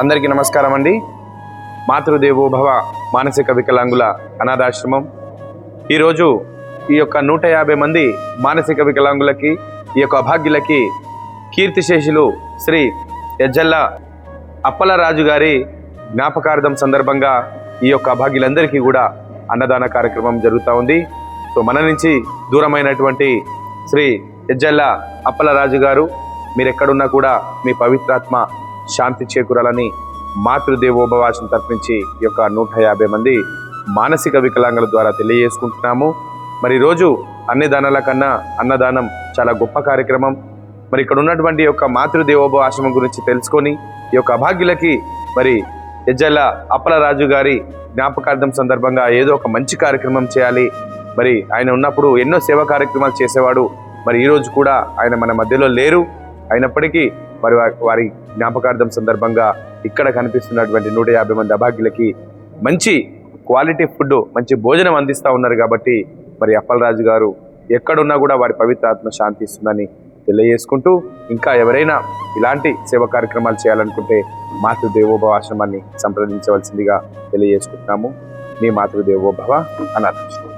అందరికీ నమస్కారం అండి. మాతృదేవోభవ మానసిక వికలాంగుల అనాథాశ్రమం. ఈరోజు ఈ యొక్క నూట యాభై మంది మానసిక వికలాంగులకి ఈ యొక్క అభాగ్యులకి కీర్తిశేషులు శ్రీ యజ్జల్ల అప్పలరాజు గారి జ్ఞాపకార్థం సందర్భంగా ఈ యొక్క అభాగ్యులందరికీ కూడా అన్నదాన కార్యక్రమం జరుగుతూ ఉంది. సో మన నుంచి దూరమైనటువంటి శ్రీ యజ్జల్ల అప్పలరాజు గారు మీరు ఎక్కడున్నా కూడా మీ పవిత్రాత్మ శాంతి చేకూరాలని మాతృదేవోభవాసం తరపించి ఈ యొక్క నూట యాభై మంది మానసిక వికలాంగుల ద్వారా తెలియజేసుకుంటున్నాము. మరి రోజు అన్ని దానాల కన్నా అన్నదానం చాలా గొప్ప కార్యక్రమం. మరి ఇక్కడ ఉన్నటువంటి యొక్క మాతృదేవోభవ గురించి తెలుసుకొని ఈ యొక్క అభాగ్యులకి మరి ఎజ్జల అప్పలరాజు గారి జ్ఞాపకార్థం సందర్భంగా ఏదో ఒక మంచి కార్యక్రమం చేయాలి. మరి ఆయన ఉన్నప్పుడు ఎన్నో సేవా కార్యక్రమాలు చేసేవాడు. మరి ఈరోజు కూడా ఆయన మన మధ్యలో లేరు. అయినప్పటికీ మరి వారి జ్ఞాపకార్థం సందర్భంగా ఇక్కడ కనిపిస్తున్నటువంటి నూట యాభై మంది అభాగ్యులకి మంచి క్వాలిటీ ఫుడ్ మంచి భోజనం అందిస్తూ ఉన్నారు కాబట్టి మరి అప్పలరాజు గారు ఎక్కడున్నా కూడా వారి పవిత్ర ఆత్మ శాంతి ఇస్తుందని తెలియజేసుకుంటూ ఇంకా ఎవరైనా ఇలాంటి సేవ కార్యక్రమాలు చేయాలనుకుంటే మాతృదేవోభవ ఆశ్రమాన్ని సంప్రదించవలసిందిగా తెలియజేసుకుంటున్నాము. మీ మాతృదేవోభవ అనాథాశ్రమం.